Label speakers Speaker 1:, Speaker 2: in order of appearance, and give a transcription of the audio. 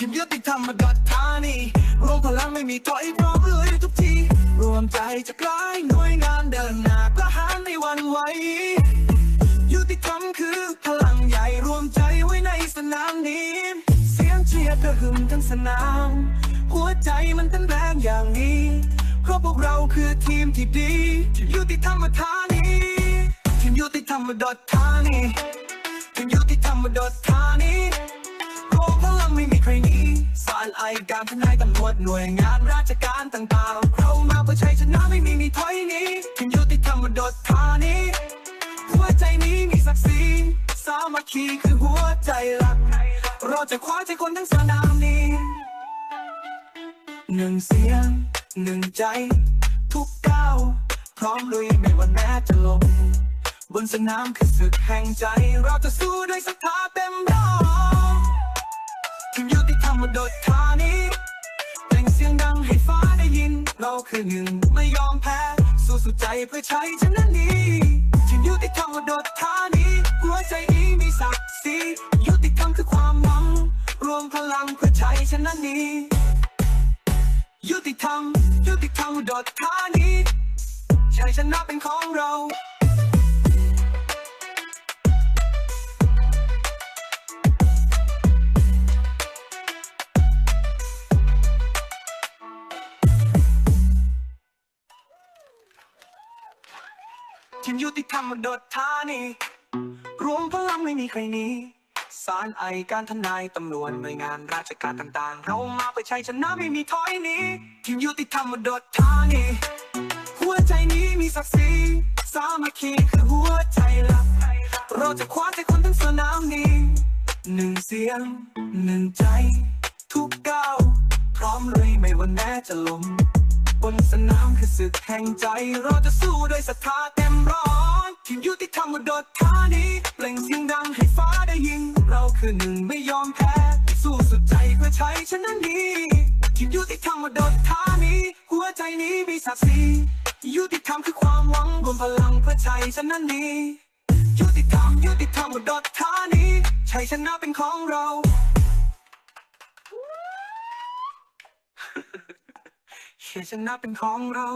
Speaker 1: ทีมยุติธรรมาดัดทานีรวมพลังไม่มีถอยพร้อมเลยทุกที รวมใจจะกลายหน่วยงานเดินหน้ากระหารในวันไหวยุติธรรมคือพลังใหญ่รวมใจไว้ในสนามนี้ เสียงเชียร์กระหึ่มทั้งสนาม หัวใจมันเต้นแรงอย่างนี้ เพราะพวกเราคือทีมที่ดีทีมยุติธรรมธานีทีมยุติธรรมดอทธานี การทนายตำรวจหน่วยงานราชการต่างๆ เรามาเพื่อชัยชนะไม่มีมีถอยนีทีมยุติธรรมดอทานี้หัวใจนี้มีศักดิ์ศรีสามัคคีคือหัวใจหลัก เราจะคว้าใจคนทั้งสนามนี้ หนึ่งเสียง หนึ่งใจ ทุกก้าวพร้อมลุยไม่ว่าแม้จะลมบนสนามคือศึกแห่งใจ เราจะสู้ด้วยศรัทธาเต็มร้อยทีมยุติธรรมมาโดดทา คือหนึ่งไม่ยอมแพ้ สู้สุดใจเพื่อใช้ชนะนี้ทีมยุติธรรมโดดทานี้หัวใจนี้มีศักดิ์ศรียุติธรรมคือความหวัง รวมพลังเพื่อใช้ชนะนี้ ยุติธรรมยุติธรรมดดท่านี้ชัยชนะเป็นของเรา ทีมยุติธรรมดอทธานีรวมพลังไม่มีใครหนี้สารไอการทนายตำรวจหน่วยงานราชการต่างๆ เรามาเพื่อชัยชนะไม่มีถอยหนี้ทีมยุติธรรมดอทธานีหัวใจนี้มีศักดิ์ศรีสามัคคีคือหัวใจหลักเราจะคว้าใจคนทั้งสนามนี้หนึ่งเสียงหนึ่งใจ ทุกก้าวพร้อมเลยไม่ว่าแม้จะล้ม นสนามคือศึกแห่งใจ เราจะสู้ด้วยศรัทธาเต็มร้อยทีมยุติธรรมมาโดท่านี้เปล่งเสียงดังให้ฟ้าได้ยิน เราคือหนึ่งไม่ยอมแพ้ สู้สุดใจเพื่อใช้ชนะนี้ทีมยุติธรรมมาโดท่านี้หัวใจนี้มีศักดิ์ศรียุติธรรมคือความหวังรวมพลังเพื่อใช้ชนะนี้ยุติธรรมยุติธรรมมาโดดท่านี้ชัยชนะเป็นของเรา ชัยชนะเป็นของเรา